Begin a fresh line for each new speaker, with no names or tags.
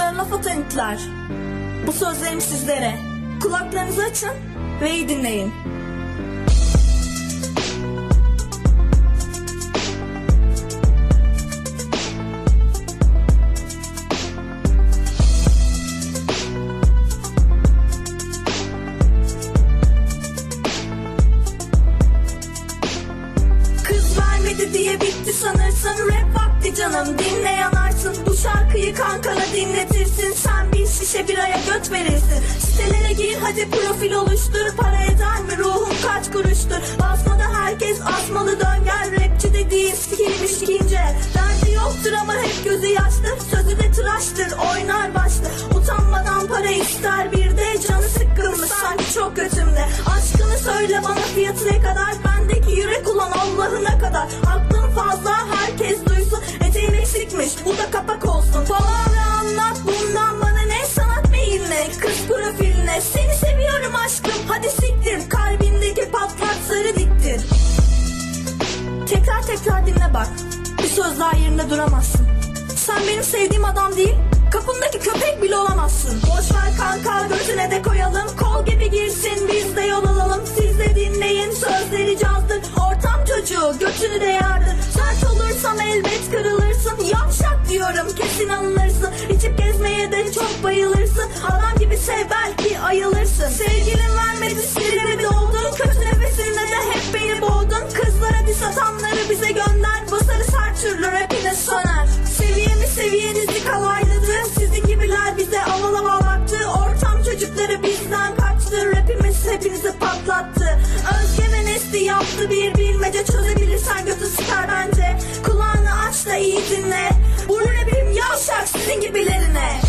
atan itler. Bu sözlerim sizlere. Kulaklarınızı açın ve iyi dinleyin. Kız vermedi diye bitti sanırsın Rap vakti canım dinle yanarsın. Bu şarkıyı kankana dinletirsin. Sen bir şişe biraya göt verirsin. Sitelere gir hadi profil oluştur. Para eder mi? Ruhun kaç kuruştur? Basmada herkes asmalı dön. Gel Rapçi dediğin sikilmiş ikinci. El. Derdi yoktur ama hep gözü yaştır Sözü de tıraştır oynar başlı. Utanmadan para ister bir de Canı sıkkınmış. Sanki çok götümde Aşkını söyle bana eksikmiş bu da kapak olsun. Palavra anlat bundan bana ne? Sanat meyilne kız profiline. Seni seviyorum aşkım hadi siktir. Kalbindeki patlak sarı diktir. Tekrar tekrar dinle bak Bir söz daha yerinde duramazsın. Sen benim sevdiğim adam değil Kapındaki köpek bile olamazsın. Boş ver kanka gözüne de koyalım. Kol gibi girsin biz de yol alalım. Siz de dinleyin sözleri cazdır Ortam çocuğu götünü de yardır Sert olursam elbet kırılırsın. Yavşak diyorum kesin alınırsın İçip gezmeye de çok bayılırsın. Adam gibi sev belki ayılırsın. Sevgilin vermedi sinirimi doldun Kötü nefesinde de hep beni boğdun. Kızlara diss atanları bize gönder. Basarız her türlü rapine söner. Seviyemi seviyenizi kalayladı. Sizin gibiler bize aval aval baktı Ortam çocukları bizden kaçtı. Rapimiz hepinizi patlattı. Özge ve Nesli yaptı. Bir bilmece Çözebilirsen götü sıkar bence. Kulağını aç da iyi dinle Burnu benim yavşak sizin gibilerine.